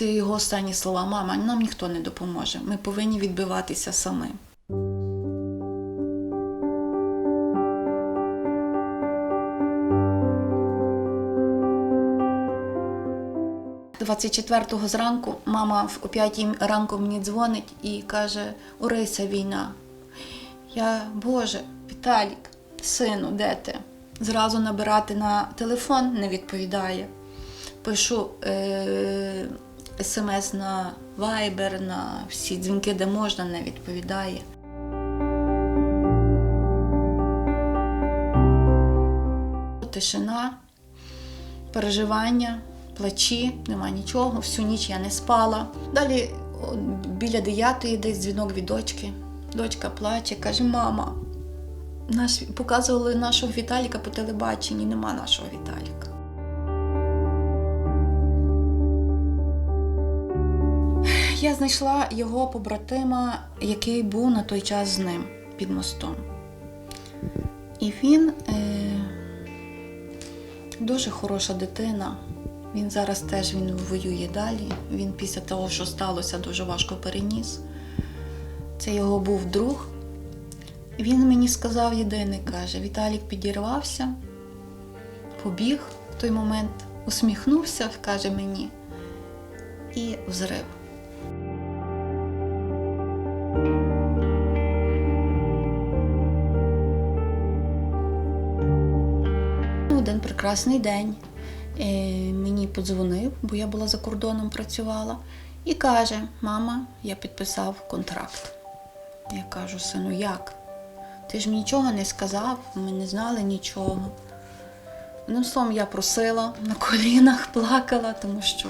Це його останні слова. Мама, нам ніхто не допоможе. Ми повинні відбиватися самим. 24-го зранку мама в- о 5 ранку мені дзвонить і каже: Орися, війна. Я, Боже, Віталік, сину, де ти? Зразу набирати на телефон не відповідає. Пишу е- смс на Viber, на всі дзвінки, де можна, не відповідає. Тишина, переживання, плачі, нема нічого, всю ніч я не спала. Далі біля дев'ятої десь дзвінок від дочки. Дочка плаче, каже: мама, наш, показували нашого Віталіка по телебаченні, нема нашого Віталіка. Я знайшла його побратима, який був на той час з ним під мостом. І він е, дуже хороша дитина. Він зараз теж він воює далі. Він після того, що сталося, дуже важко переніс. Це його був друг. Він мені сказав єдине, каже: Віталік підірвався, побіг в той момент, усміхнувся, каже мені, і взрив. Один прекрасний день е, мені подзвонив, бо я була за кордоном працювала, і каже: Мама, я підписав контракт. Я кажу, сину, як? Ти ж мені нічого не сказав, ми не знали нічого. Одним словом, я просила на колінах, плакала, тому що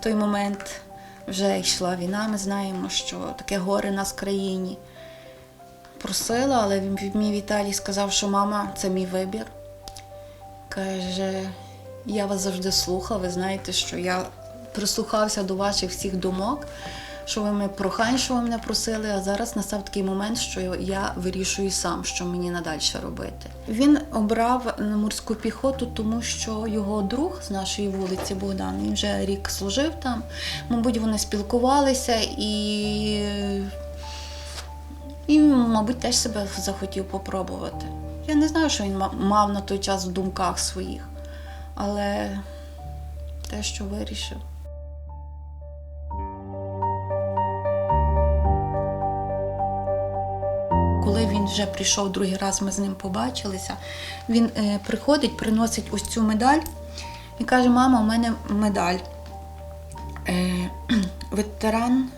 в той момент вже йшла війна. Ми знаємо, що таке горе нас в країні. Просила, але мій Віталій сказав, що мама, це мій вибір. Каже, я вас завжди слухав, ви знаєте, що я прислухався до ваших всіх думок, що ви мене прохань, що ви мене просили, а зараз настав такий момент, що я вирішую сам, що мені надалі робити. Він обрав морську піхоту, тому що його друг з нашої вулиці Богдан, він вже рік служив там. Мабуть, вони спілкувалися і, і мабуть, теж себе захотів попробувати. Я не знаю, що він мав на той час в думках своїх, але те, що вирішив. Коли він вже прийшов другий раз, ми з ним побачилися. Він е, приходить, приносить ось цю медаль і каже: Мама, у мене медаль. Е, ветеран,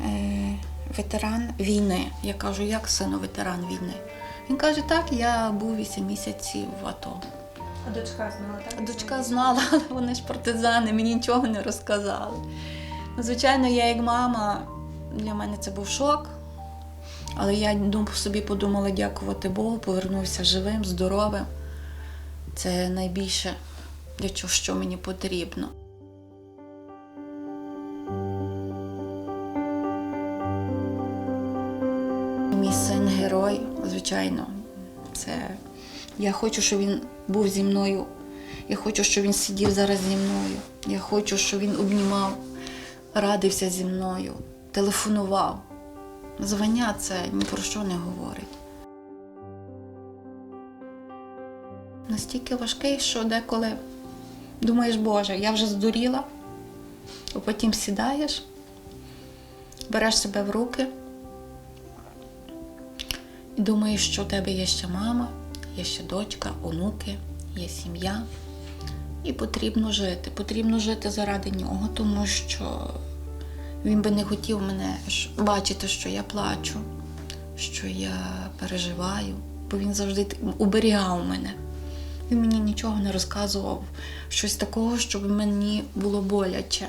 е, ветеран війни. Я кажу, як сину ветеран війни? Він каже, так, я був 8 місяців в АТО. А дочка знала, так? Дочка знала, але вони ж партизани, мені нічого не розказали. Звичайно, я як мама, для мене це був шок. Але я собі подумала дякувати Богу, повернувся живим, здоровим. Це найбільше, для чого що мені потрібно. Син герой, звичайно. Це я хочу, щоб він був зі мною. Я хочу, щоб він сидів зараз зі мною. Я хочу, щоб він обнімав, радився зі мною, телефонував. Звання це ні про що не говорить. Настільки важкий, що деколи думаєш, Боже, я вже здуріла, а потім сідаєш, береш себе в руки і думаєш, що у тебе є ще мама, є ще дочка, онуки, є сім'я. І потрібно жити. Потрібно жити заради нього, тому що він би не хотів мене бачити, що я плачу, що я переживаю, бо він завжди уберігав мене. Він мені нічого не розказував, щось такого, щоб мені було боляче.